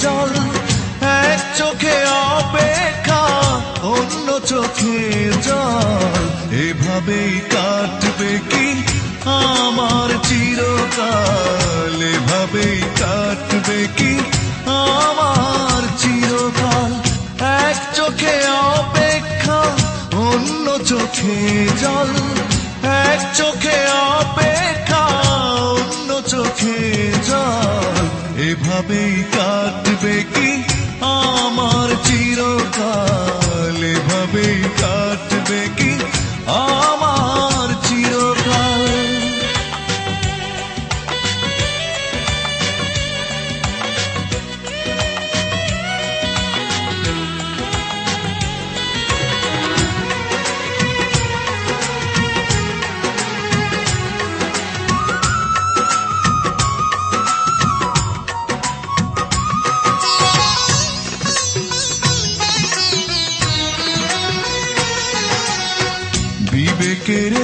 জল, এক চোখে অপেক্ষা, অন্য চোখে জল। এভাবেই কাটবে কি আমার চিরকাল? এভাবেই কাটবে কি আমার চিরকাল? এক চোখে অপেক্ষা, অন্য চোখে জল। এক চোখে এভাবেই কাটবে কি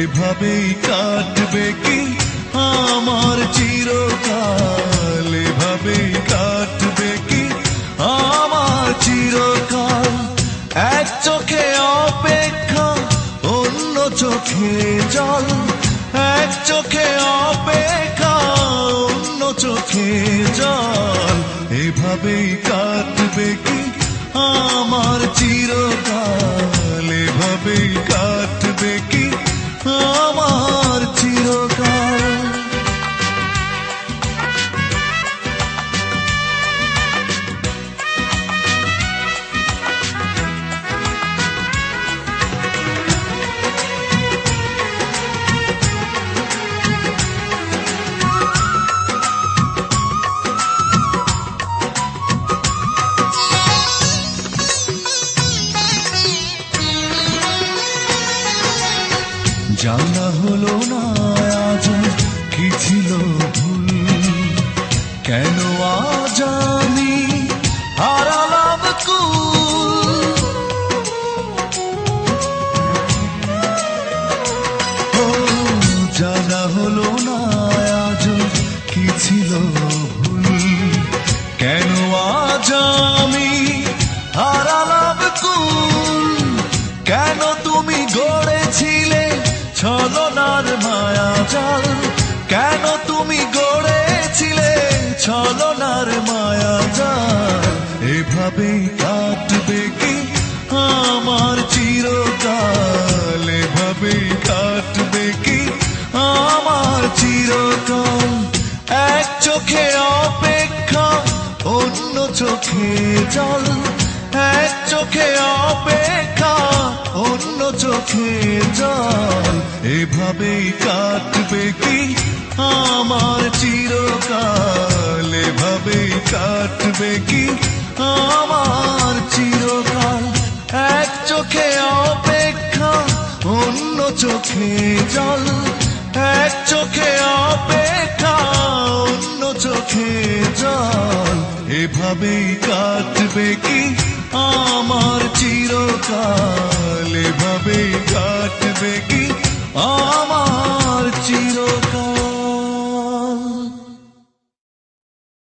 এভাবেই কাটবে কি আমার চিরকাল? এভাবেই কাটবে কি আমার চিরকাল? এক চোখে অপেক্ষা, অন্য চোখে জল। এক চোখে অপেক্ষা, অন্য চোখে জল। এভাবেই কাটবে কি আমার চিরকাল? এভাবেই কাটবে কি আমার চিরকাল জানা হলো না কি ছিল ভুল? কেন আজ আমি হারালাম জানা হলো না, আজ কি ছিল জাল। কেন তুমি গড়েছিলে ছলনার মায়া জাল? এভাবেই কাটবে কি আমার চিরকাল? এভাবেই কাটবে কি আমার চিরকাল? এক চোখে অপেক্ষা, অন্য চোখে জল। এক চোখে অপেক্ষা, অন্য চোখে জল। কাটবে কি? আমার চিরকাল এক চোখে অপেক্ষা, অন্য চোখে জল। এক চোখে অপেক্ষা, অন্য চোখে জল। এভাবেই কাটবে কি? আমার চিরকাল এভাবেই কাটবে কি? আমার